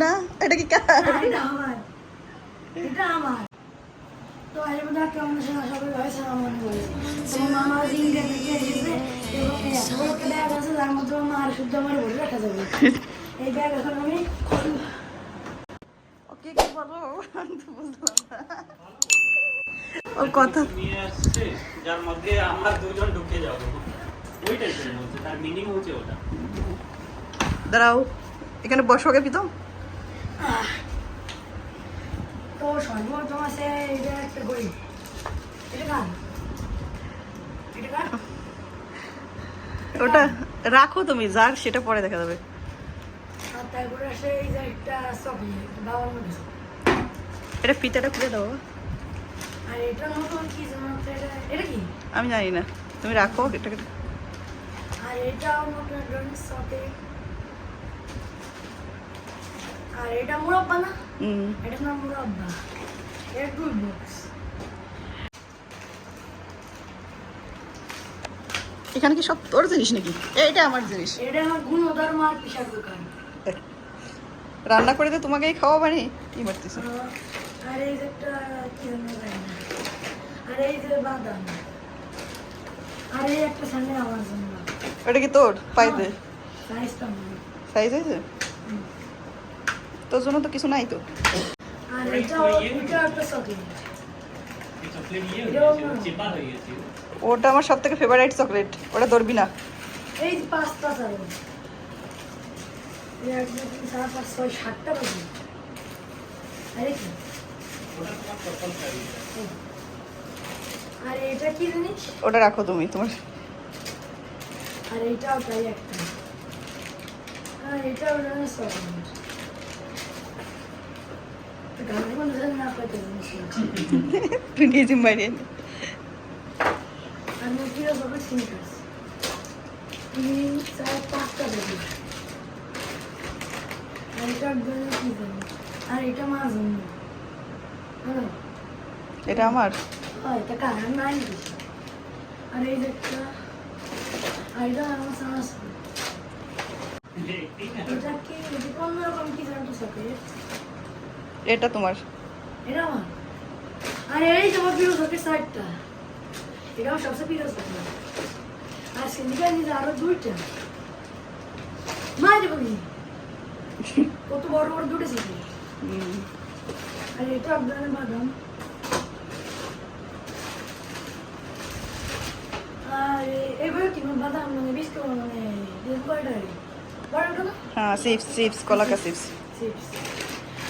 না এটা কি কার? এটা আমার। তো কেমন মনে মামা থেকে এসেছে এবং একটা ব্যাগ আছে মধ্যে আমার শুদ্ধ আমার ভরে রাখা যাবে। এই ব্যাগ এখন আমি ওকে কি বলো? আমি তো বুঝলাম ওর কথা। নিয়ে আসছে যার মধ্যে আমরা দুজন ঢুকে যাব। ওই টাইপের মধ্যে তার মিনিং হচ্ছে ওটা। দাঁড়াও এখানে বসো আগে প্রীতম। তো সর্বপ্রথম আছে এটা একটা ঘড়ি এটা কার? এটা কার? ওটা রাখো তুমি যার সেটা পরে দেখা যাবে। আর তারপরে আসে এই যে একটা চকলেট বাবার মধ্যে এটা ফিতাটা খুলে দাও। আর এটা কি এটা এটা কি? আমি জানি না। তুমি রাখো এটাকে আর এটাও একটা সকেট আর এটা মুরব্বা না? এটা না মুরব্বা। এটা টুল বক্স এখানে কি সব তোর জিনিস নাকি? এইটা আমার জিনিস। এটা আমার গুণধর মার পিসার দোকান। রান্না করে তো তোমাকেই খাওয়া মানে কি মারতেছে? আর এই যে একটা কি আর এই যে বাদাম। আর এই একটা স্যান্ডেল আমার জন্য। ওটা কি তোর? পাইতে সাইজটা আমার। সাইজ হয়েছে? হুম। তোর জন্য তো কিছু নাই তো। ওটা আমার সব থেকে ফেভারিট চকলেট ওটা ধরবি না। এই পাঁচটা ওটা রাখো তুমি তোমার। আর এটাও তাই একটা। আর এটাও চকলেট মারিয়ে নে। আর মুখিরা সবাই সিনিকার্স তিন চার পাঁচটা বাজে আর এটার জন্য কি জানি আর এটা মাছ জন্য এটা আমার হয় এটা কারণ নাই আর এই একটা আর এটা আমার সাহস এটা কি রকম কি জানতো এটা তোমার। এটা আমার। আর এই যে আমার প্রিয় সকেট সাইডটা। এটা আমার সবচেয়ে প্রিয় সকেট আর সিন্ডিকা নিয়ে আরও দুইটা। মা দেবো কত বড় বড় দুটো হুম। আর এটা আপনার বাদাম। আর এবার কি মানে বাদাম মানে বিস্কুট মানে হ্যাঁ চিপস চিপস কলাকা চিপস। চিপস।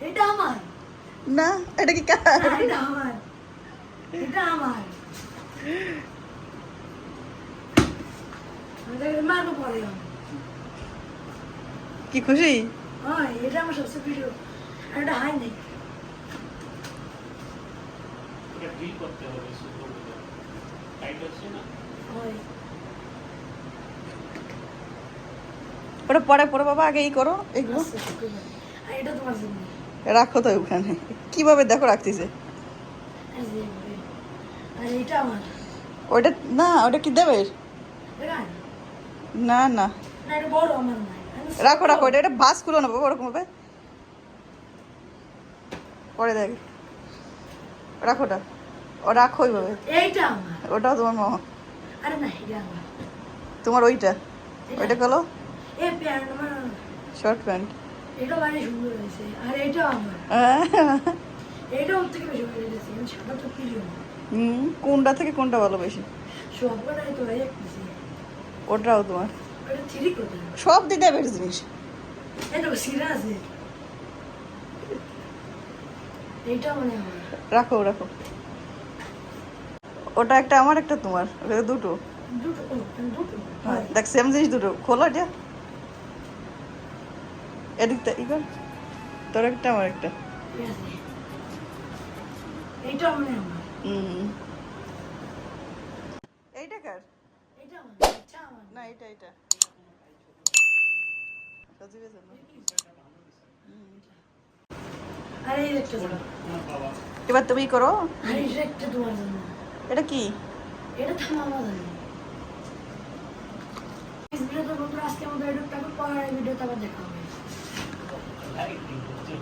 এটা আমার। না এটা কি কার? এটা আমার। এটা আমার। কি খুশি? হ্যাঁ এটা আমার সবচেয়ে প্রিয়। আর এটা হাই নেই। করতে হবে টাইট না? হয়। ওটা পরে পরে বাবা আগে এই করো এগুলো আচ্ছা, রাখো তো ওখানে। কীভাবে দেখো রাখতেছে? ওটা না ওটা কি দেবে না না। রাখো রাখো এটা এটা ভাস খুলো না বাবা ওরকম হবে। পরে দেখ। রাখো ওটা। ও রাখো ওইভাবে। ওটাও তোমার মামা। তোমার ওইটা। ওইটা গেলো? এই প্যান্ট আমার শর্ট প্যান্ট এটা মানে সুন্দর হয়েছে। আর এটা আমার। এটা ওর থেকে বেশি ভালো লেগেছে। সাদা তো প্রিয় হুম কোনটা থেকে কোনটা ভালো বেশি? তো ওটাও তোমার। সব দিক দেবে জিনিস। রাখো রাখো। ওটা একটা আমার একটা তোমার। ওটা দুটো। হয় দেখ সেম জিনিস দুটো। খোলো এটা এদিকটা ইগর তোর একটা আমার একটা। এইটা মানে আমার। হুম। এইটা কার? এইটা আমার না এটা এটা। আরে একটা এবার তুমি করো। এটা একটা তোমার জন্য। এটা কি? এটা থামা আমার ভিডিও তো বন্ধুরা আজকে আমাদের এটা পরের ভিডিওতে আবার দেখা tightening